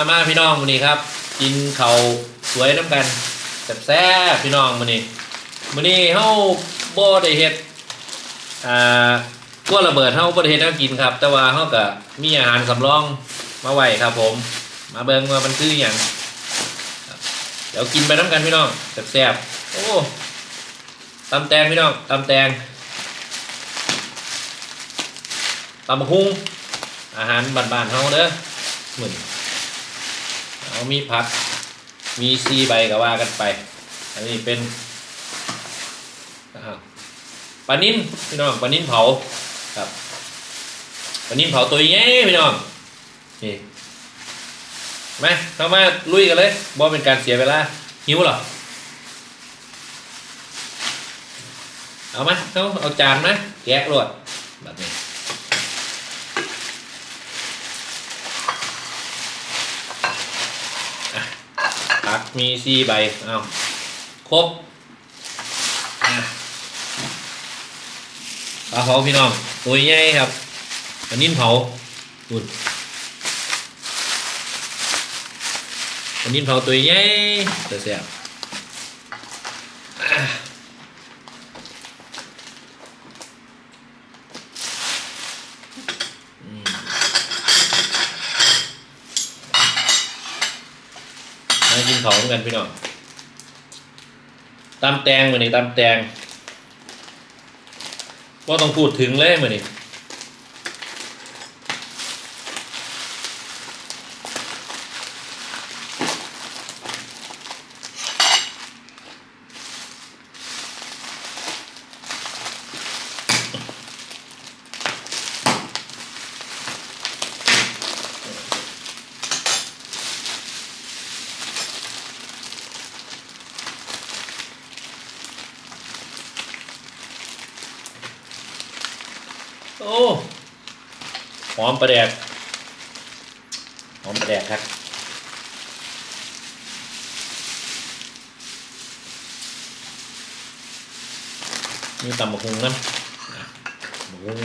มามาพี่น้องวันนี้ครับ กินเขาสวยน้ำกันแซ่บพี่น้องวันนี้วันนี้เฮาโบได้เฮ็ดอ่ากัวระเบิดเฮาบ่ได้เฮ็ดให้กินครับ แต่ว่าเฮาก็มีอาหารสำรองมาไว้ครับผม มาเบิ่งว่ามันคือหยังเดี๋ยวกินไปน้ำกันพี่น้องแซ่บๆโอ้ตำแตงพี่น้องตำแตงตำหุ่งอาหารบ้านๆเฮาเด้อเหมือน เอามีผัก มีซีใบก็ว่ากันไป อันนี้เป็นอ้าวปลานิ่นพี่น้องปลานิ่นเผาครับปลานิ่นเผาตัวใหญ่พี่น้องนี่มาเข้ามาลุยกันเลยบ่เป็นการเสียเวลาหิวหรอเอาไหมเอาเอาจานไหมแกะรวดแบบนี้ ผัก มีสี่ใบเอาครบอะปลาเผาพี่น้อง ตัวใหญ่ครับอันนี้เผาดูดอันนี้เผาตัวใหญ่แต่แซ่บอะอืม มากินของกันพี่น้องตามแตงมือนี่ตำแตงว่าต้องพูดถึงเลยมือนี่ อ้ หอมประแดก หอมประแดกครับ มีตำบักหุงนะบักหุง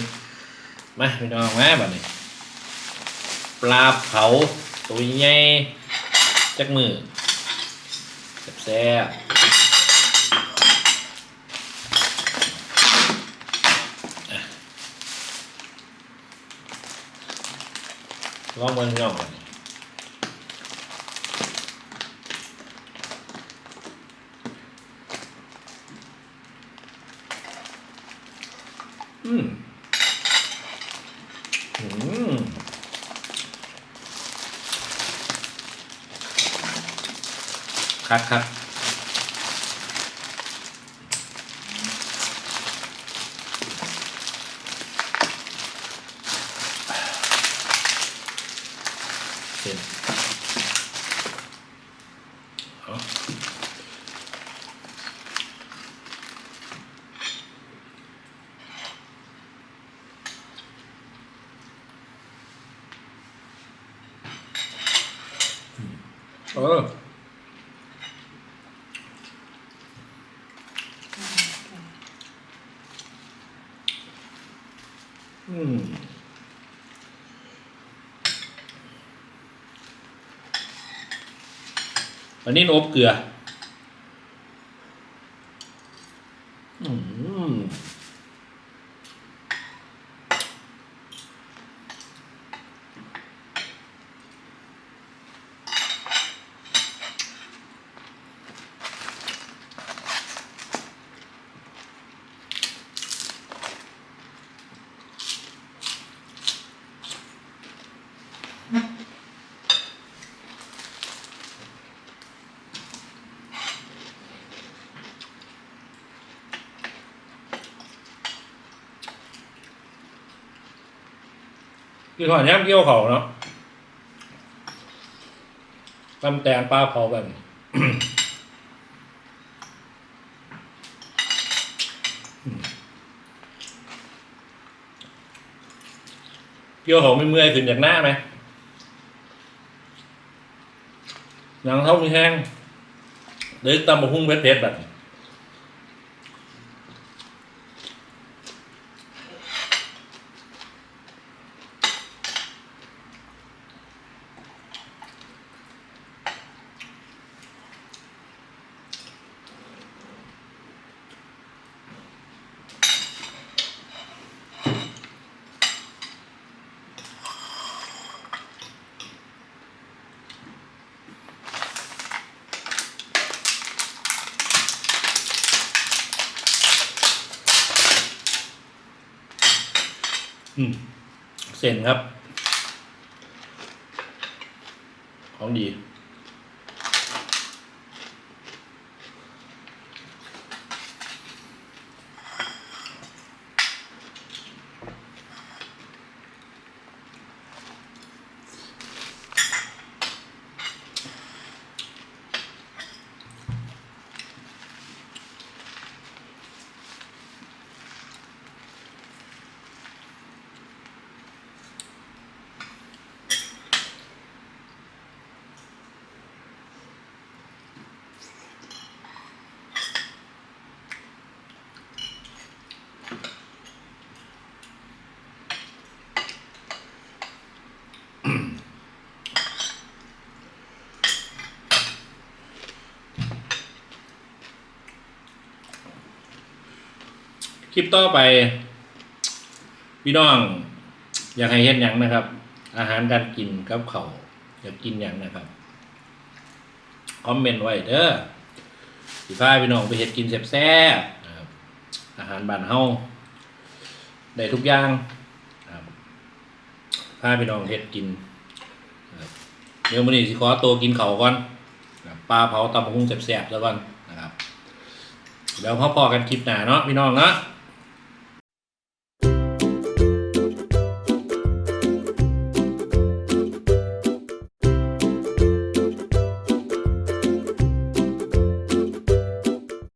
มาพี่น้องมาบัดนี้ ปลาเผาตัวใหญ่จักมือแซ่บ ลองเบิ่งน้องก่อนอืมอืมคักคัก เส้นเอ มันนี้อบเกลือม กินหอยแยมเกี่ยวเขาเนาะตำแตงปลาเผาแบบเกี่ยวเขาไม่เมื่อยขึ้นจากหน้าไหมหนังเท่ามีแห้งหรือตำบะหุ่งเพชรๆแบบนี้ อืมเส้นครับ ของดี คลิปต่อไป พี่น้อง อยากให้เฮ็ดหยังนะครับ อาหารการกินกับเขา อยากกินหยังนะครับ คอมเมนต์ไว้เด้อสิพาพี่น้องไปเฮ็ดกินแซ่บๆนะครับอาหารบ้านเฮาได้ทุกอย่างพาพี่น้องเฮ็ดกินเดี๋ยวมื้อนี้สิขอตัวกินเขาก่อนปลาเผาตำบักหุ่งแซ่บๆแล้วก่อนนะครับเดี๋ยวพอพอกันคลิปหน้าเนาะพี่น้องเนาะ